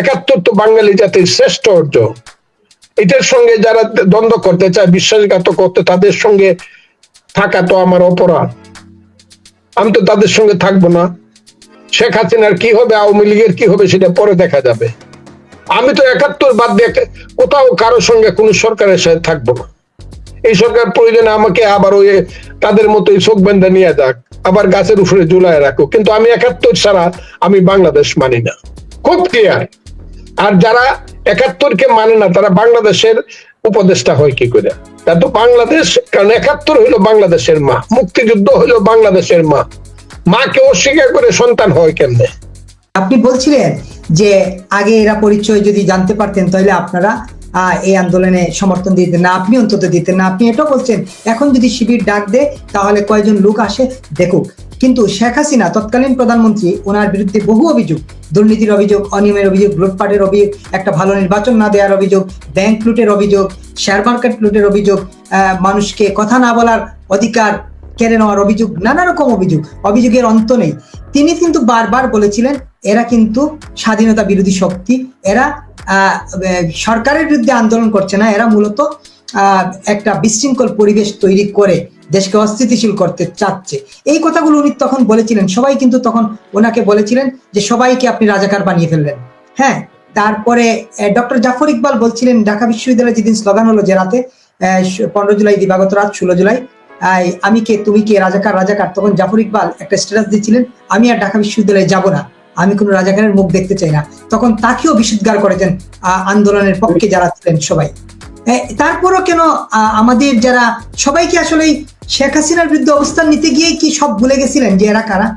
একাত্তর তো বাঙালি জাতির শ্রেষ্ঠ অর্জন। এটার সঙ্গে যারা দ্বন্দ্ব করতে চায় বিশ্বাসঘাত করতে, তাদের সঙ্গে থাকা তো আমার অপরাধ। আমি তো তাদের সঙ্গে থাকব না। শেখ হাসিনার কি হবে, আওয়ামী লীগের কি হবে, সেটা পরে দেখা যাবে। আমি তো একাত্তর বাদ দিয়ে কোথাও কারোর সঙ্গে কোনো সরকারের সাথে থাকব না। এই সরকার প্রয়োজনে আমাকে আবার ওই তাদের মতোই চোখ বেঁধে নিয়ে যাক, আবার গাছের উপরে ঝুলায় রাখো কিন্তু আমি একাত্তর ছাড়া আমি বাংলাদেশ মানি না। খুব ক্লিয়ার আর যারা একাত্তরকে মানে না, তারা বাংলাদেশের উপদেষ্টা হয় কি করে? তা তো বাংলাদেশ, কারণ একাত্তর হইল বাংলাদেশের মা, মুক্তিযুদ্ধ হইল বাংলাদেশের মা। মাকে অস্বীকার করে সন্তান হয় কেমনে? আপনি বলছিলেন যে আগে এরা পরিচয় যদি জানতে পারতেন, তাহলে আপনারা এই আন্দোলনে সমর্থন দিতেন না, আপনি অন্তত দিতেন না। আপনি এটাও বলছেন, এখন যদি শিবির ডাক দেয়, তাহলে কয়জন লোক আসে? দেখুক কিন্তু শেখ হাসিনা তৎকালীন প্রধানমন্ত্রী, ওনার বিরুদ্ধে বহু অভিযোগ, দুর্নীতির অভিযোগ, অনিয়মের অভিযোগ, লুটপাটের অভিযোগ, একটা ভালো নির্বাচন না দেওয়ার অভিযোগ ব্যাংক লুটের অভিযোগ শেয়ার মার্কেট লুটের অভিযোগ মানুষকে কথা না বলার অধিকার কেড়ে নেওয়ার অভিযোগ, নানা রকম অভিযোগ, অভিযোগের অন্ত নেই। তিনি কিন্তু বারবার বলেছিলেন, এরা কিন্তু স্বাধীনতা বিরোধী শক্তি, এরা সরকারের বিরুদ্ধে আন্দোলন করছে না, এরা মূলত একটা বিশৃঙ্খল পরিবেশ তৈরি করে। দেশকে অস্থিতিশীল করতে চাচ্ছে। এই কথাগুলো উনি তখন বলেছিলেন, সবাই কিন্তু তখন ওনাকে বলেছিলেন যে সবাইকে আপনি রাজাকার বানিয়ে ফেললেন। হ্যাঁ তারপরে ডক্টর জাফর ইকবাল বলছিলেন, ঢাকা বিশ্ববিদ্যালয়ে যেদিন স্লোগান হলো যে রাতে পনেরো জুলাই, দিবাগত রাত, ষোলো জুলাই আমি কে, তুমি কে, রাজাকার রাজাকার, তখন জাফর ইকবাল একটা স্ট্যাটাস দিয়েছিলেন আমি আর ঢাকা বিশ্ববিদ্যালয়ে যাব না, আমি কোনো রাজাকারের মুখ দেখতে চাই না। তখন তাকেও বিশুদ্ধার করেছেন আন্দোলনের পক্ষে যারা ছিলেন সবাই। তারপরও কেন আমাদের যারা, সবাইকে আসলে শেখ হাসিনার বিরুদ্ধে অবস্থান নিতে গিয়ে কি সব ভুলে গেছিলেন যে এরা কারা?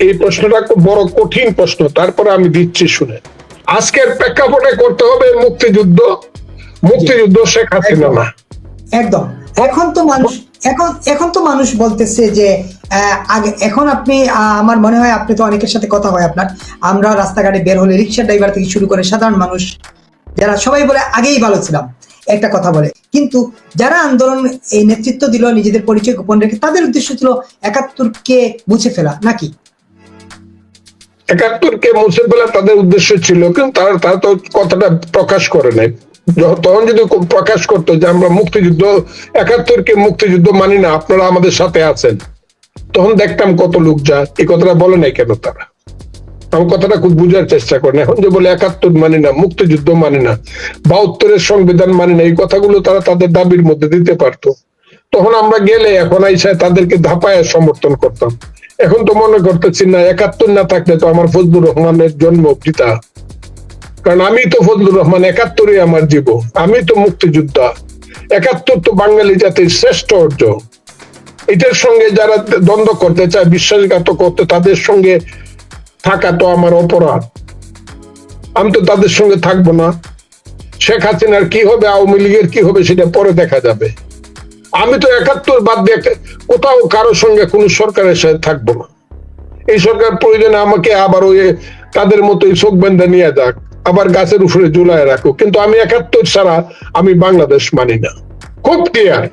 এই প্রশ্নটা খুব বড় কঠিন প্রশ্ন তারপরে আমি দিচ্ছি শুনে। আজকের প্রেক্ষাপটে করতে হবে মুক্তিযুদ্ধ। মুক্তিযুদ্ধ শেখ হাসিনা না। একদম। এখন তো মানুষ এখন এখন তো মানুষ বলতেছে যে আহ, আগে এখন আপনি আমার মনে হয় আপনি তো অনেকের সাথে কথা হয় আপনার। আমরা রাস্তাঘাটে বের হলে রিক্সা ড্রাইভার থেকে শুরু করে সাধারণ মানুষ যারা সবাই বলে আগেই ভালো ছিলাম। একটা কথা বলে। কিন্তু যারা আন্দোলন এই নেতৃত্ব দিল, নিজেদের পরিচয় গোপন রেখে, তাদের উদ্দেশ্য ছিল একাত্তরকে মুছে ফেলা, নাকি? একাত্তরকে মুছে ফেলা তাদের উদ্দেশ্য ছিল, কিন্তু তারা তারা তো কথাটা প্রকাশ করে নাই। তখন যদি প্রকাশ করতো যে আমরা মুক্তিযুদ্ধ, একাত্তরকে মুক্তিযুদ্ধ মানি না, আপনারা আমাদের সাথে আছেন, তখন দেখতাম কত লোক যা এই কথাটা বলে নাই কেন তারা? আমার কথাটা খুব বুঝার চেষ্টা করেন। এখন যে বলে একাত্তর মানি না, মুক্তিযুদ্ধ মানি না, বাহাত্তরের সংবিধান মানি না, এই কথাগুলো তারা তাদের দাবির মধ্যে দিতে পারতো। তখন আমরা গেলে এখন আইসা তাদেরকে ধাপায় সমর্থন করতাম। এখন তো মনে করতেছি না, একাত্তর না থাকলে তো আমার ফজলুর রহমানের জন্ম পিতা কারণ আমি তো ফজলুর রহমান, একাত্তরই আমার জীবন। আমি তো মুক্তিযোদ্ধা। একাত্তর তো বাঙালি জাতির শ্রেষ্ঠ অর্জন। এটার সঙ্গে যারা দ্বন্দ্ব করতে চায় বিশ্বাসঘাত করতে, তাদের সঙ্গে থাকা তো আমার অপরাধ। আমি তো তাদের সঙ্গে থাকব না। শেখ হাসিনার কি হবে, আওয়ামী লীগের কি হবে, সেটা পরে দেখা যাবে। আমি তো একাত্তর বাদ দিয়ে কোথাও কারোর সঙ্গে কোনো সরকারের সাথে থাকব না। এই সরকার প্রয়োজনে আমাকে আবার ওই তাদের মতোই চোখ বেঁধে নিয়ে যাক, আবার গাছের উপরে ঝুলায় রাখো কিন্তু আমি একাত্তর ছাড়া আমি বাংলাদেশ মানি না। খুব ক্লিয়ার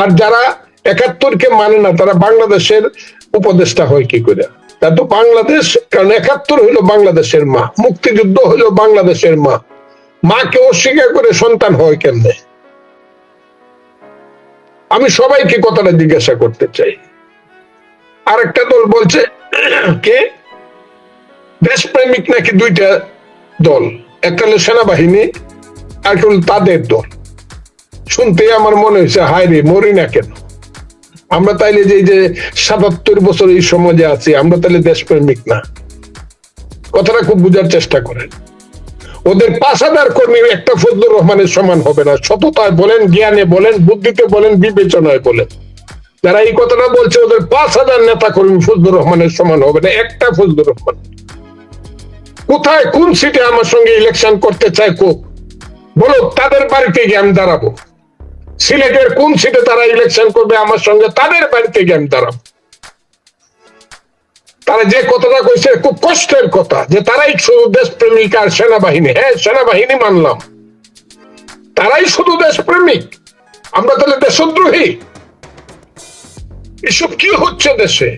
আর যারা একাত্তরকে মানে না, তারা বাংলাদেশের উপদেষ্টা হয় কি করে? তা বাংলাদেশ, কারণ একাত্তর হইল বাংলাদেশের মা, মুক্তিযুদ্ধ হইল বাংলাদেশের মা। মাকে অস্বীকার করে সন্তান হয় কেমনে? আমি সবাইকে কথাটা জিজ্ঞাসা করতে চাই। আরেকটা দল বলছে, কে? দেশপ্রেমিক নাকি দুইটা দল? একটা হলো সেনাবাহিনী, আর একটা হলো তাদের দল। শুনতে আমার মনে হয়েছে, হায় রে, মরি না কেন? আমরা তাইলে যে যে সাতাত্তর বছর এই সমাজে আছি, আমরা তাইলে দেশপ্রেমিক না। কথাটা খুব বুঝার চেষ্টা করেন। ওদের হাজার কর্মী একটা ফজলুর রহমানের সমান হবে না। সততায় বলেন, জ্ঞানে বলেন, বুদ্ধিতে বলেন, বিবেচনায় বলেন। যারা এই কথাটা বলছে, ওদের পাঁচ হাজার নেতা কর্মী ফজলুর রহমানের সমান হবে না, একটা ফজলুর রহমান। কোথায়, কোন সিটে আমার সঙ্গে ইলেকশন করতে চায়, কো? বলো, তাদের বাড়িতে গিয়ে আমি দাঁড়াবো। সিলেটের কোন সিটে তারা ইলেকশন করবে, আমার সঙ্গে তাদের বাড়িতে আমি দাঁড়াবো। তারা যে কথাটা কইছে, খুব কষ্টের কথা, যে তারাই শুধু দেশপ্রেমিক আর সেনাবাহিনী। হ্যাঁ সেনাবাহিনী মানলাম। তারাই শুধু দেশপ্রেমিক। আমরা তাহলে দেশদ্রোহী। এসব কি হচ্ছে দেশে?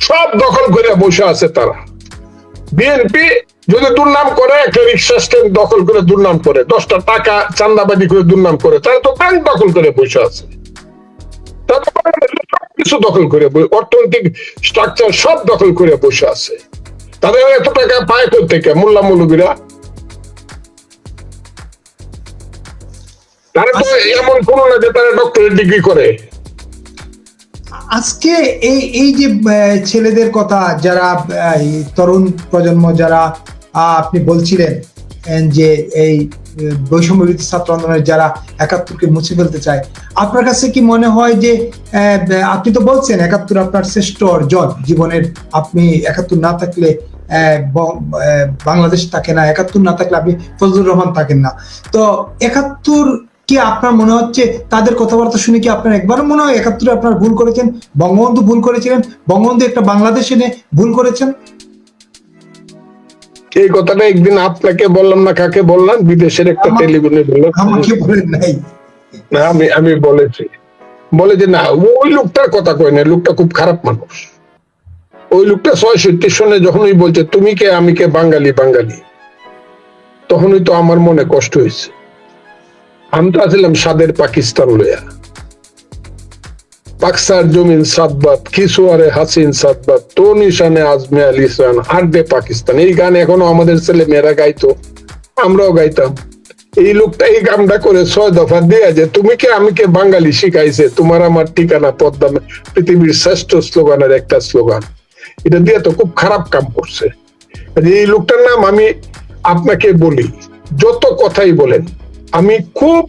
সব দখল করে বসে আছে তারা। বিএনপি যদি দুর্নাম করে একটা রিক্সা স্ট্যান্ড দখল করে দুর্নাম করে দশটা টাকা চান্দাবাজি করে দুর্নাম করে তাহলে তো ব্যাংক দখল করে বসে আছে। কিছু দখল করে অর্থনৈতিক স্ট্রাকচার সব দখল করে বসে আছে। তাদের এত টাকা পায় থেকে মোল্লা মৌলবীরা? তারা তো এমন কোনো না যে তারা ডক্টরেট ডিগ্রি করে। আজকে এই এই যে ছেলেদের কথা যারা তরুণ প্রজন্ম যারা আপনি বলছিলেন যে এই বৈষম্য ছাত্র আন্দোলনের যারা একাত্তরকে মুছে ফেলতে চায়, আপনার কাছে কি মনে হয় যে আপনি তো বলছেন একাত্তর আপনার শ্রেষ্ঠ অর্জন জীবনের, আপনি একাত্তর না থাকলে বাংলাদেশ থাকে না, একাত্তর না থাকলে আপনি ফজলুর রহমান থাকেন না। তো একাত্তর কি আপনার মনে হচ্ছে? তাদের কথাবার্তা শুনে কি আপনার একবারও মনে হয় একাত্তরে আপনার ভুল করেছেন? বঙ্গবন্ধু ভুল করেছিলেন? বঙ্গবন্ধু একটা বাংলাদেশ এনে ভুল করেছেন? এই কথাটা একদিন আপনাকে বললাম না কাকে বললাম? বিদেশের একটা আমা- টেলিভিশনে বললাম। আমাকে বলেন নাই। না আমি আমি বলেছি। বলে যে না ওই লোকটার কথা কয় না লোকটা খুব খারাপ মানুষ। ওই লোকটা ছয়ষট্টি সনে যখন ওই বলছে তুমি কে? আমি কে? বাঙালি বাঙালি। তখনই তো আমার মনে কষ্ট হয়েছে। আমি তো আছিলাম সাদের পাকিস্তান লইয়া পাকসার জমিন সাতবাদ কিশোয়ারে হাসিন সাতবাদ তো নিশানে আজমে আল ইসরান হাড্ডে পাকিস্তান। এই গান এখনও আমাদের ছেলে মেয়েরা গাইতো, আমরাও গাইতাম। এই লোকটা এই কামটা করে ছয় দফা দিয়ে যে, তুমি কে? আমি কে? বাঙালি শিখাইছে। তোমার আমার ঠিকানা পদ্মা পৃথিবীর শ্রেষ্ঠ স্লোগানের একটা স্লোগান। এটা দিয়ে তো খুব খারাপ কাম করছে। এই লোকটার নাম আমি আপনাকে বলি, যত কথাই বলেন আমি খুব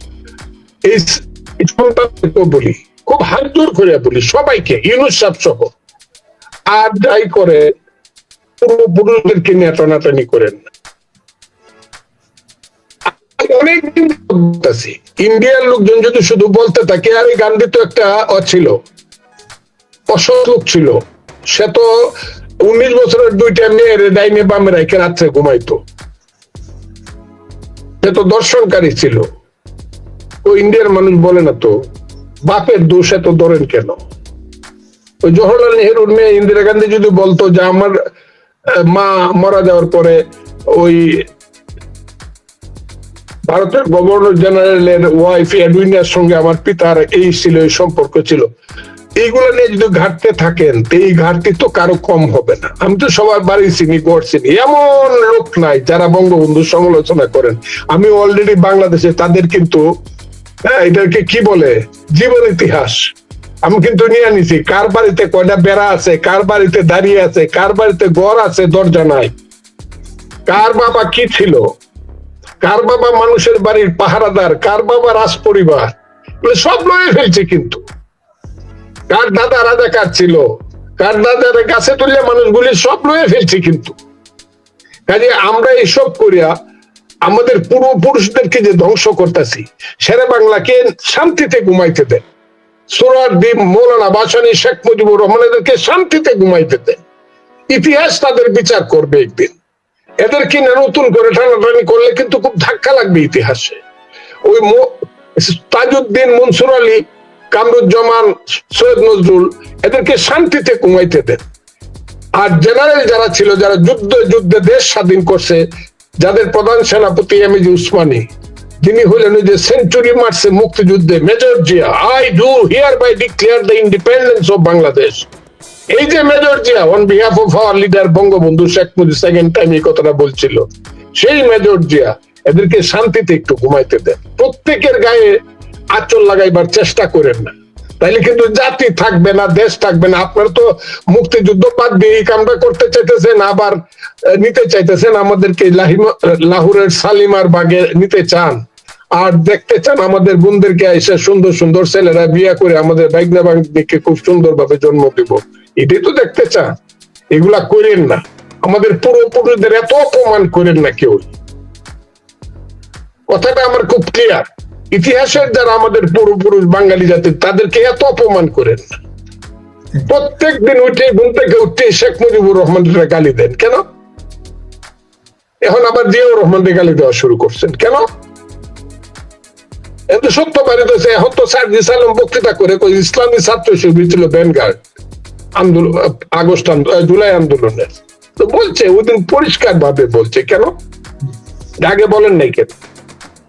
বলি, খুব হাত জোর করে বলি সবাইকে, ইউনুস সাহেব সহ। আর যাই করে পূর্বপুরুষদেরকে নিয়ে টানাটানি করেন। ইন্ডিয়ার লোকজন যদি শুধু বলতে থাকে, আর এই গান্ধী তো একটা ছিল, অসৎ লোক ছিল, সে তো উনিশ বছরের দুইটা মেয়ের ডাইনে বামে রেখে রাত্রে ঘুমাইতো। সে তো দর্শনকারী ছিল। ও ইন্ডিয়ার মানুষ বলে না তো, বাপের দোষ এত ধরেন কেন? ওই জওহরলাল নেহরুর মেয়ে ইন্দিরা গান্ধী যদি বলতো যে আমার মা মারা যাওয়ার পরে ওই ভারতের গভর্নর জেনারেলের ওয়াইফ এডুইনার সঙ্গে আমার পিতার এই ছিল, এই সম্পর্ক ছিল। এইগুলো নিয়ে যদি ঘাটতে থাকেন এই ঘাটতি তো কারও কম হবে না। আমি তো সবার বাড়ি চিনি গড় চিনি। এমন লোক নাই যারা বঙ্গবন্ধু সমালোচনা করেন। আমি অলরেডি বাংলাদেশে তাদের কিন্তু হ্যাঁ, এটাকে কি বলে? জীবন ইতিহাস। আমি কিন্তু নিয়ে নিছি কার বাড়িতে কয়টা বেড়া আছে কার বাড়িতে দাঁড়িয়ে আছে কার বাড়িতে ঘর আছে দরজা নাই। কার বাবা কি ছিল? কার বাবা মানুষের বাড়ির পাহারাদার? কার বাবা রাজ পরিবার সব লয়ে ফেলছে কিন্তু। কার দাদা ছিল? কার দাদার কাছে তুললে মানুষগুলি সব লয়ে ফেলছে কিন্তু। কাজে আমরা এসব করিয়া আমাদের পূর্বপুরুষদেরকে যে ধ্বংস করতেছি সেরে বাংলাকে শান্তিতে ঘুমাইতে দেন। মৌলানা বাসানি শেখ মুজিবুর রহমানেদেরকে শান্তিতে ঘুমাইতে দেন। ইতিহাস তাদের বিচার করবে একদিন। এদের কি না নতুন করে টানাটানি করলে কিন্তু খুব ধাক্কা লাগবে ইতিহাসে। ওই তাজউদ্দিন, মনসুর আলী কামরুজ্জামান, সৈয়দ নজরুল, এদেরকে শান্তিতে ঘুমাইতে দেন। আর জেনারেল যারা ছিল, যারা যুদ্ধ, যুদ্ধে দেশ স্বাধীন করছে, যাদের প্রধান সেনাপতি এম এজি উসমানী যিনি হলেন ওই যে সেঞ্চুরি মারছে মুক্তিযুদ্ধে major Zia. I do hereby declare the independence of Bangladesh এই যে major Zia on behalf of our leader Bangabandhu Sheikh Mujib second time এই কথাটা বলছিল। সেই মেজর জিয়া, এদেরকে শান্তিতে একটু ঘুমাইতে দেন। প্রত্যেকের গায়ে আচল লাগাইবার চেষ্টা করেন না। তাইলে কিন্তু জাতি থাকবে না, দেশ থাকবে না। আপনারা তো মুক্তিযুদ্ধ বাদ দিয়ে এই কামটা করতে চাইতেছেন, আবার নিতে চাইতেছেন, আমাদেরকে লাহোরের সালিমার বাগে নিতে চান। আর দেখতে চান আমাদের বোনদেরকে এসে সুন্দর সুন্দর ছেলেরা বিয়া করে আমাদের বাইগনা বাগনিকে খুব সুন্দর ভাবে জন্ম দিব। এটাই তো দেখতে চান। এগুলা করেন না। আমাদের পূর্বপুরুষদের এত অপমান করেন না কেউ। কথাটা আমার খুব ক্লিয়ার ইতিহাসের যারা আমাদের পূর্বপুরুষ বাঙালি জাতির তাদেরকে এত অপমান করেন। প্রত্যেক দিন উঠে ঘুম থেকে উঠতে শেখ মুজিবুর রহমানের গালি দেন। কেন? এখন আবার জিয়াউর রহমানের গালি দেওয়া শুরু করছেন। কেন? কিন্তু সত্য এখন তো বক্তৃতা করে ইসলামী ছাত্র শিবির ছিল ব্যানগার্ড আন্দোলন আগস্ট জুলাই আন্দোলনের। তো বলছে, ওদিন পরিষ্কার ভাবে বলছে। কেন? আগে বলেন নাই কেন?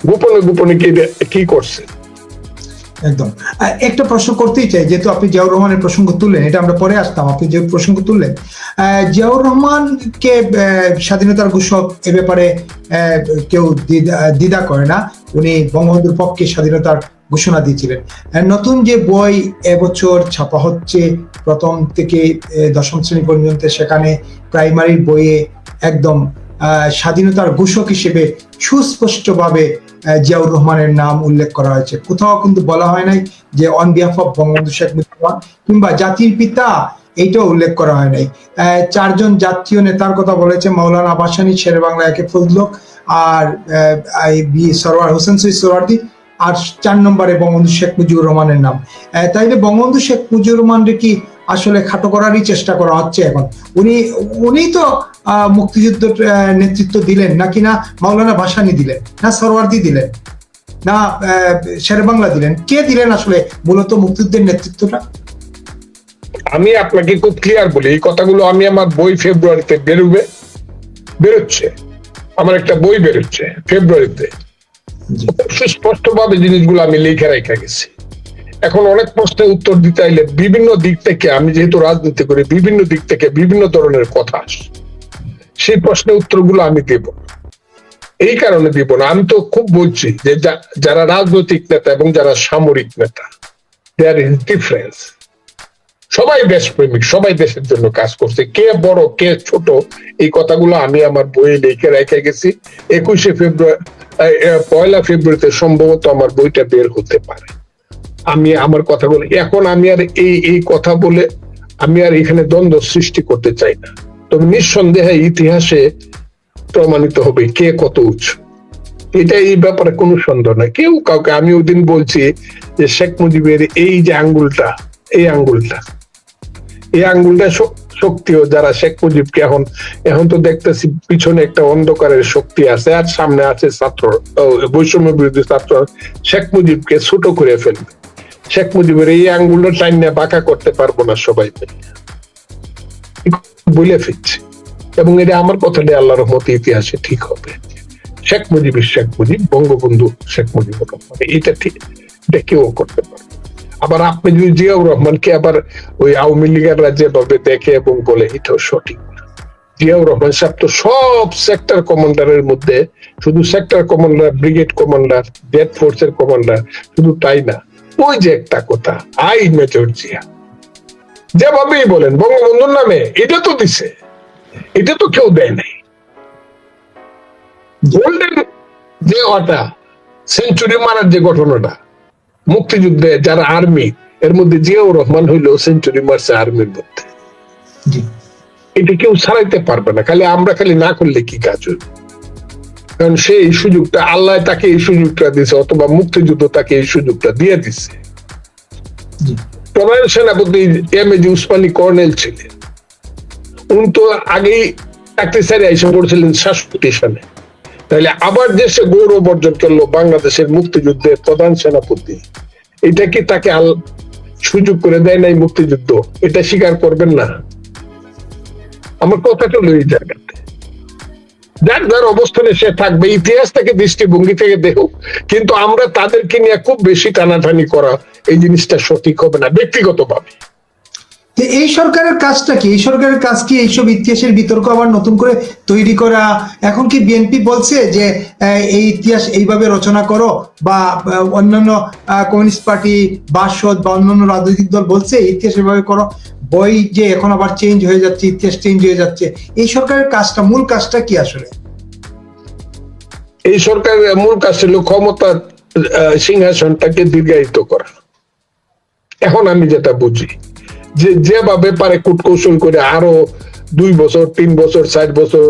গোপনে গোপনে কি কি করছে? একদম। একটা প্রশ্ন করতেই চাই, যেহেতু আপনি জিয়াউর রহমানের প্রসঙ্গ তুললেন, এটা আমরা পরে আসতাম, আপনি যে প্রসঙ্গ তুললেন। জিয়াউর রহমানকে স্বাধীনতার ঘোষক এ ব্যাপারে কেউ দ্বিধা- করে না। উনি বঙ্গবন্ধুর পক্ষে স্বাধীনতার ঘোষণা দিয়েছিলেন। নতুন যে বই এবছর ছাপা হচ্ছে, প্রথম থেকে দশম শ্রেণি পর্যন্ত, সেখানে প্রাইমারি বইয়ে একদম স্বাধীনতার ঘোষক হিসেবে সুস্পষ্টভাবে জিয়াউর রহমানের নাম উল্লেখ করা হয়েছে। কোথাও কিন্তু বলা হয় নাই যে on behalf of Bangabandhu Sheikh Mujibur কিংবা জাতির পিতা, এইটাও উল্লেখ করা হয় নাই। চারজন জাতীয় নেতার কথা বলেছে মৌলানা আবাসানি, শের বাংলা একে ফজলক আর বি সরওয়ার হোসেন সৈয়দ সোহরাওয়ার্দী আর চার নম্বরে বঙ্গবন্ধু শেখ মুজিবুর রহমানের নাম। তাইলে বঙ্গবন্ধু শেখ মুজিবুর রহমানকে কি আসলে খাটো করারই চেষ্টা করা হচ্ছে এখন। উনি উনি তো মুক্তিযুদ্ধ নেতৃত্ব দিলেন নাকি না মাওলানা ভাসানি দিলেন না সরওয়ার্দি দিলেন না শের বাংলা দিলেন। কে দিলেন আসলে মূলত মুক্তিযুদ্ধের নেতৃত্বটা? আমি আপনাকে খুব ক্লিয়ার বলি এই কথাগুলো আমি আমার বই ফেব্রুয়ারিতে বেরোবে বেরোচ্ছে। আমার একটা বই বেরোচ্ছে ফেব্রুয়ারিতে। সুস্পষ্ট ভাবে জিনিসগুলো আমি লিখে রেখে গেছি। এখন অনেক প্রশ্নের উত্তর দিতে আইলে বিভিন্ন দিক থেকে, আমি যেহেতু রাজনীতি করি, বিভিন্ন দিক থেকে বিভিন্ন ধরনের কথা আসে। সেই প্রশ্নের উত্তরগুলো আমি দেব এই কারণে দিব না। আমি তো খুব বলছি যে যারা রাজনৈতিক নেতা এবং যারা সামরিক নেতা দেয়ার ইজ ডিফারেন্স সবাই দেশপ্রেমিক, সবাই দেশের জন্য কাজ করছে। কে বড়, কে ছোট, এই কথাগুলো আমি আমার বইয়ে লিখে রেখে গেছি। একুশে ফেব্রুয়ারি পয়লা ফেব্রুয়ারিতে সম্ভবত আমার বইটা বের হতে পারে। আমি আমার কথাগুলো এখন আমি আর এই এই কথা বলে আমি আর এখানে দ্বন্দ্ব সৃষ্টি করতে চাই না। তবে নিঃসন্দেহে ইতিহাসে প্রমাণিত হবে কে কত উঁচু এটা এই ব্যাপারে কোনো সন্দেহ নাই। কেউ কাউকে, আমি ওই দিন বলছি যে শেখ মুজিবের এই যে আঙ্গুলটা, এই আঙ্গুলটা এই আঙ্গুলটা শক্তিও যারা শেখ মুজিবকে এখন এখন তো দেখতেছি পিছনে একটা অন্ধকারের শক্তি আছে আর সামনে আছে ছাত্র বৈষম্য বিরোধী ছাত্র শেখ মুজিবকে ছোট করে ফেলবে। শেখ মুজিবের এই আঙ্গুলটা টাইনে বাঁকা করতে পারব না সবাই বলে ফিরছে এবং এটা আমার কথাটা আল্লাহর রহমতে ইতিহাসে ঠিক হবে। শেখ মুজিবের শেখ মুজিব, বঙ্গবন্ধু শেখ মুজিবুর রহমান এটা ঠিক। এটা কেউ করতে পারবে আবার আপনি যদি জিয়াউর রহমানকে আবার ওই আওয়ামী লীগেররা যেভাবে দেখে এবং বলে, এটাও সঠিক। জিয়াউর রহমান সাহেব তো সব সেক্টর কমান্ডারের মধ্যে, শুধু sector commander brigade commander death ফোর্সের কমান্ডার শুধু তাই না। ওই যে একটা কথা আই মেজর জিয়া যেভাবেই বলেন বঙ্গবন্ধুর নামে এটা তো দিছে। এটা তো কেউ দেয় নাই। গোল্ডেন যে ওটা সেঞ্চুরি মারার যে ঘটনাটা মুক্তিযুদ্ধে যারা আর্মি এর মধ্যে জিয়াউর রহমান হইল সেঞ্চুরি মারছে আর্মির মধ্যে। এটা কেউ ছাড়াইতে পারবে না খালি আমরা খালি না করলে কি কাজ হইবে? কারণ সে এই সুযোগটা আল্লাহ তাকে এই সুযোগটা দিছে অথবা মুক্তিযুদ্ধ তাকে এই সুযোগটা দিয়ে দিছে প্রধান সেনাপতি M A G Osmani colonel ছিলেন। উনি তো আগেই চাকরি সারি এসে পড়ছিলেন সাতষট্টি সালে তাহলে আবার দেশে গৌরব অর্জন করল বাংলাদেশের মুক্তিযুদ্ধের প্রধান সেনাপতি। এটা কি তাকে আল সুযোগ করে দেয় নাই মুক্তিযুদ্ধ? এটা স্বীকার করবেন না। আমার কথাটা হলো এই জায়গাতে। যার যার অবস্থানে সে থাকবে, ইতিহাস থেকে দৃষ্টিভঙ্গি থেকে দেখুক। কিন্তু আমরা তাদেরকে নিয়ে খুব বেশি টানাটানি করা এই জিনিসটা সঠিক হবে না, ব্যক্তিগতভাবে। এই সরকারের কাজটা কি? এই সরকারের কাজ কি এইসব ইতিহাসের বিতর্ক আবার নতুন করে তৈরি করা? এখন কি বিএনপি বলছে যে এই ইতিহাস এইভাবে রচনা করো? বা অন্যান্য কমিউনিস্ট পার্টি, বাসদ বা অন্যান্য রাজনৈতিক দল বলছে ইতিহাস এভাবে করো? বই যে এখন আবার চেঞ্জ হয়ে যাচ্ছে, ইতিহাস চেঞ্জ হয়ে যাচ্ছে, এই সরকারের কাজটা, মূল কাজটা কি আসলে? এই সরকারের মূল কাজ ছিল ক্ষমতা সিংহাসনটাকে দীর্ঘায়িত করা। এখন আমি যেটা বুঝি, যে যেভাবে পারে কূটকৌশল করে আরও দুই বছর, তিন বছর, চার বছর